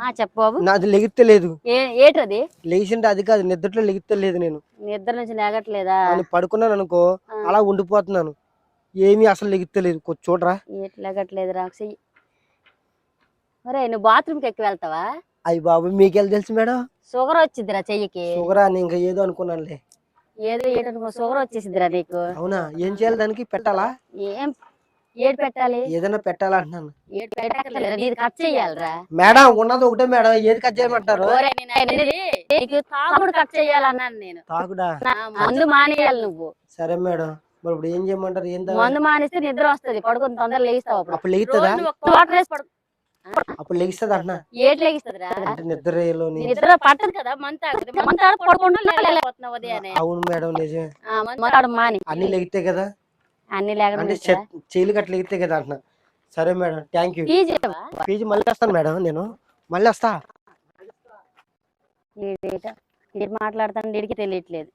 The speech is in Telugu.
ఆ చెప్పు బాబు. నాది లెగిత్తలేదు ఏటది లేచింటే అది కాదు నిద్రలో లెగిత్తలేదు నేను. నిద్ర నుంచి లేగట్లేదా? పడుకున్నాను అనుకో. అలా ఉండిపోతున్నాను. ఏమీ అసలు లెగిత్తలేదు కొంచెం చూడరా. లేగట్లేదు రాక్షి. ఒరే నువ్వు బాత్రూమ్కి ఎక్కువ వెళ్తావా? అయ్యి బాబు మీకెళ్ళి తెలుసు మేడం? షుగర్ వచ్చిందిరా చెయ్యికి. షుగరా అని ఇంకా ఏదో అనుకున్నానులే. ఏదో ఏటనుకో షుగర్ వచ్చేసిందిరా నీకు. అవునా? ఏం చేయాలి దానికి? పెట్టాలా? ఏం ఏడు పెట్టాలి? ఏదైనా పెట్టాలా అంటున్నాను ఏడు పెట్టక్కర్లేదురా నీది కట్ చెయ్యాలిరా. మేడం ఉన్నది ఒకటే మేడం ఏది కట్ చేయమంటారు? ఓరే నేను అనేది నీకు తాగుడు కట్ చెయ్యాలన్నాను నేను. తాగుడా? నా మందు మానేయాలి నువ్వు. సరే మేడం మరి ఇప్పుడు ఏం చేయమంటారు? ఏం తాగాలి? మందు మానేస్తే నిద్ర వస్తది పడుకుని తొందరగా లేస్తావు అప్పుడు. అప్పుడు లెగుతుందా? రోజు ఒక్క వాటర్ వేసి పడుకో అప్పుడు లెగిస్తుంది అంటున్నా ఏటి లేగిస్తుందిరా? అంటే నిద్రలోని నిద్ర పట్టదు కదా మంత మంత పడుకుంటూ లేకపోతున్నావు ఉదయాన్నే అవును మేడం నిజమే. ఆ, మాని. అన్ని లెగితే కదా? అన్ని లేకుండా అంటే చేయలు గట్ల లెగితే కదా అంటున్నా. సరే madam thank you fees PG మళ్ళీ వస్తాను మేడం నేను. మళ్ళీ వస్తా. ఏడు మాట్లాడతాను వీడికి తెలియట్లేదు.